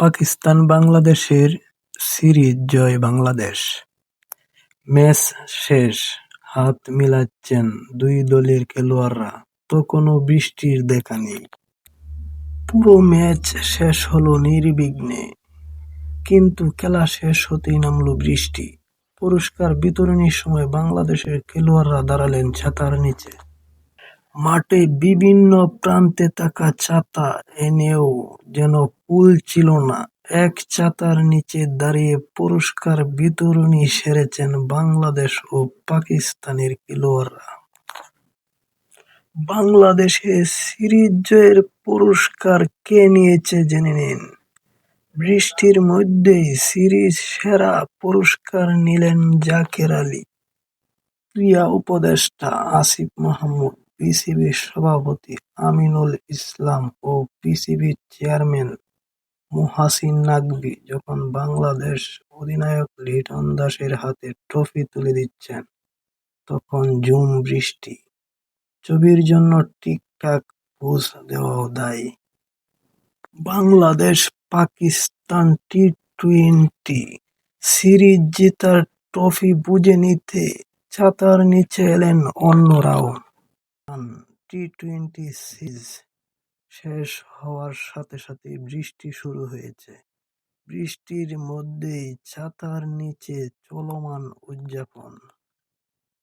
পাকিস্তান বাংলাদেশের সিরিজ জয় বাংলাদেশ। ম্যাচ শেষ, হাত মিলাচ্ছেন দুই দলের খেলোয়াড়রা তখনও বৃষ্টির দেখা নেই। পুরো ম্যাচ শেষ হলো নির্বিঘ্নে, কিন্তু খেলা শেষ হতেই নামল বৃষ্টি। পুরস্কার বিতরণীর সময় বাংলাদেশের খেলোয়াড়রা দাঁড়ালেন ছাতার নিচে। মাঠে বিভিন্ন প্রান্তে থাকা ছাতা এনেও যেন কুল ছিল না। এক ছাতার নিচে দাঁড়িয়ে পুরস্কার বিতরণী সেরেছেন বাংলাদেশ ও পাকিস্তানের খেলোয়াড়রা। বাংলাদেশে সিরিজ জয়ের পুরস্কার কে নিয়েছে জেনে নিন। বৃষ্টির মধ্যেই সিরিজ সেরা পুরস্কার নিলেন জাকের আলী। ক্রীড়া উপদেষ্টা আসিফ মাহমুদ। পিসিবির সভাপতি আমিনুল ইসলাম ও পিসিবির চেয়ারম্যান মুহাসিন নাকভি যখন বাংলাদেশ অধিনায়ক লিটন দাসের হাতে ট্রফি তুলে দিচ্ছেন, তখন ঝুম বৃষ্টি। ছবির জন্য ঠিকঠাক পোজ দেওয়াও দায়ী। Bangladesh Pakistan T twenty series জেতার ট্রফি বুঝে নিতে ছাতার নিচে এলেন অন্যরাও টি টোয়েন্টি সিরিজ শেষ হওয়ার সাথে সাথে বৃষ্টি শুরু হয়েছে। বৃষ্টির মধ্যেই ছাতার নিচে চলমান উদযাপন।